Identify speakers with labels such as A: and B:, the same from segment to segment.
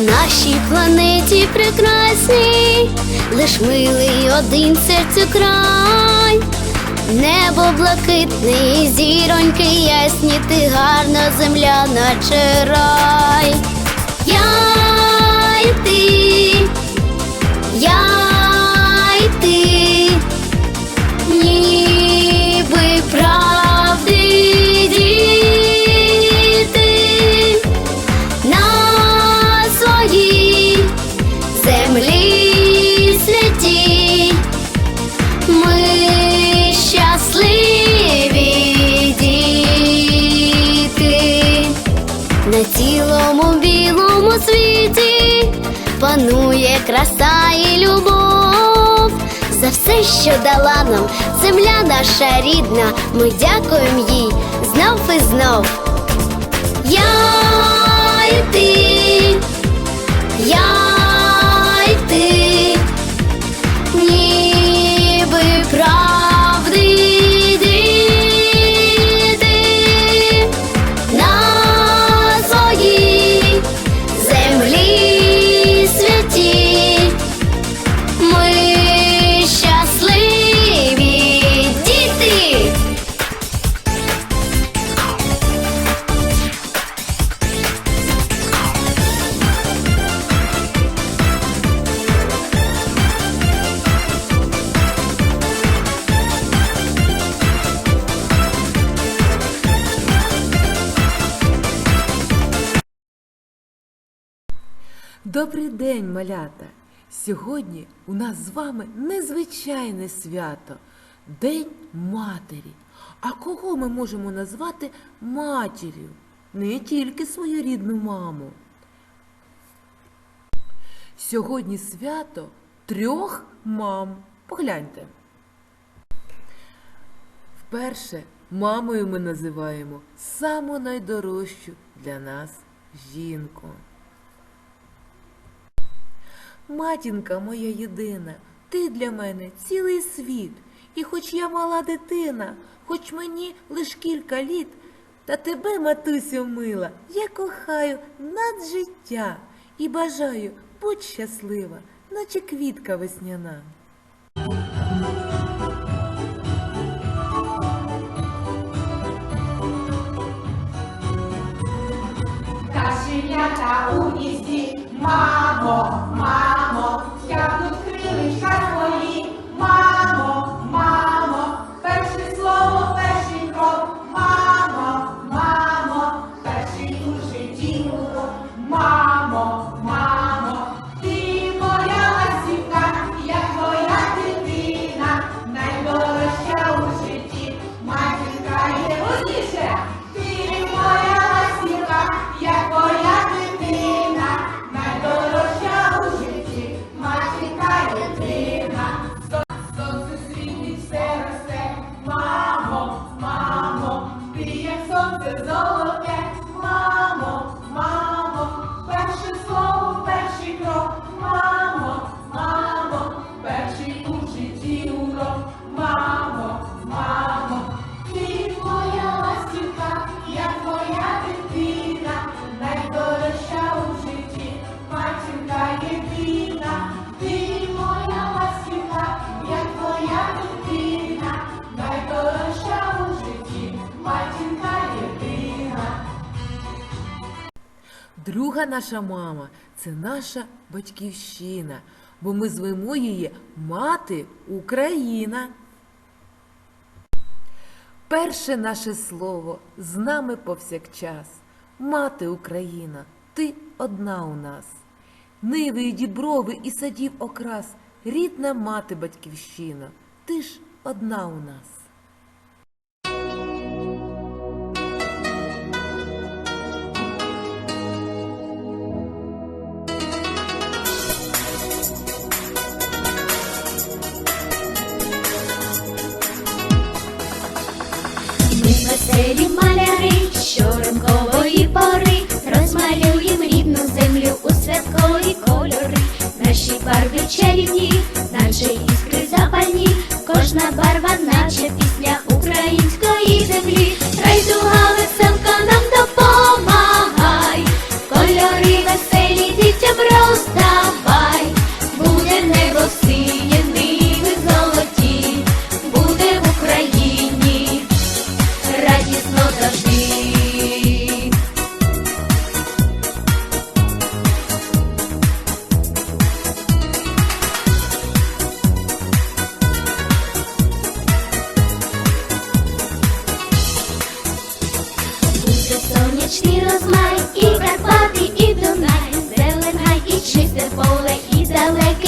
A: нашій планеті прекрасній, лиш милий один серцю край, небо блакитне, і зіроньки ясні, ти гарна земля, наче рай. Панує краса і любов. За все, що дала нам земля наша рідна, ми дякуємо їй знов і знов.
B: Добрий день, малята! Сьогодні у нас з вами незвичайне свято День Матері. А кого ми можемо назвати матір'ю? Не тільки свою рідну маму. Сьогодні свято трьох мам. Погляньте. Вперше мамою ми називаємо найдорожчу для нас жінку. Матінка моя єдина, ти для мене цілий світ. І хоч я мала дитина, хоч мені лиш кілька літ, та тебе, матусю мила, я кохаю над життя і бажаю будь щаслива, наче квітка весняна.
C: Кашенята у гнізді, мамо, мамо, тягнуть крилишка свої, the all
B: Друга наша мама це наша батьківщина, бо ми звемо її Мати Україна. Перше наше слово з нами повсякчас. Мати Україна, ти одна у нас. Ниви і діброви і садів окрас, рідна мати батьківщина, ти ж одна у нас.
A: Барви чарівні, наче іскри запальні, кожна барва, наче пісня Чисте поле
B: і далеке.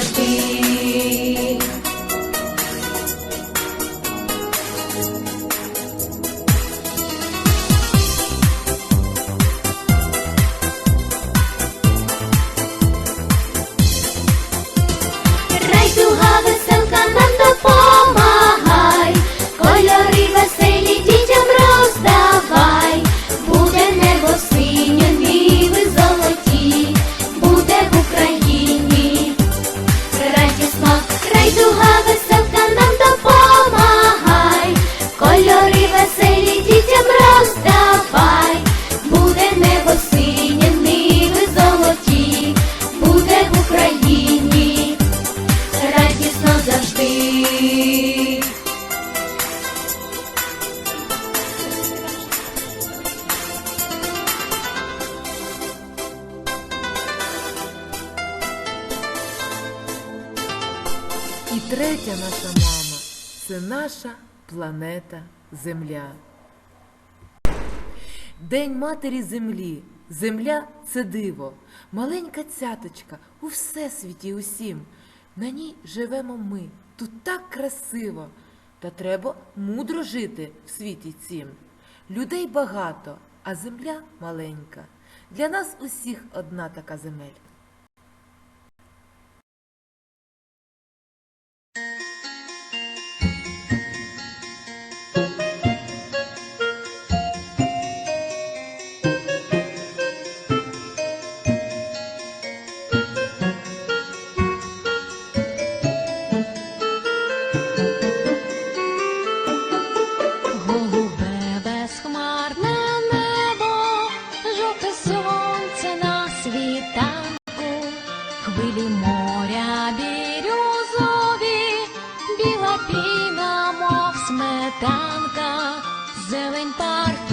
B: be це наша планета Земля. День матері землі. Земля це диво, маленька цяточка у всесвіті усім. На ній живемо ми, тут так красиво, та треба мудро жити в світі цім. Людей багато, а земля маленька. Для нас усіх одна така земель.
D: importa.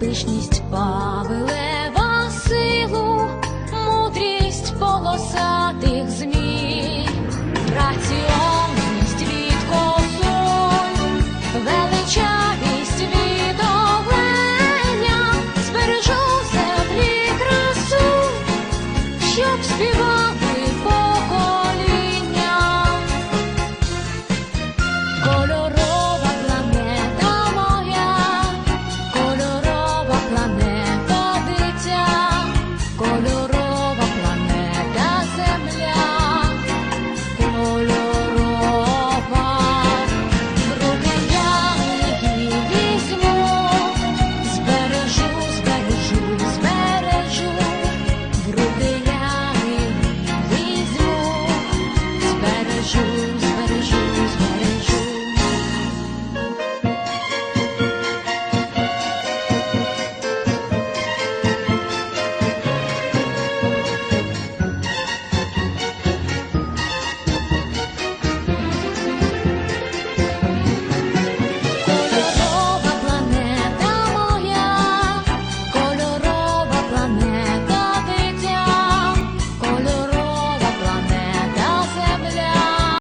D: пишність павелева силу, мудрість полоса.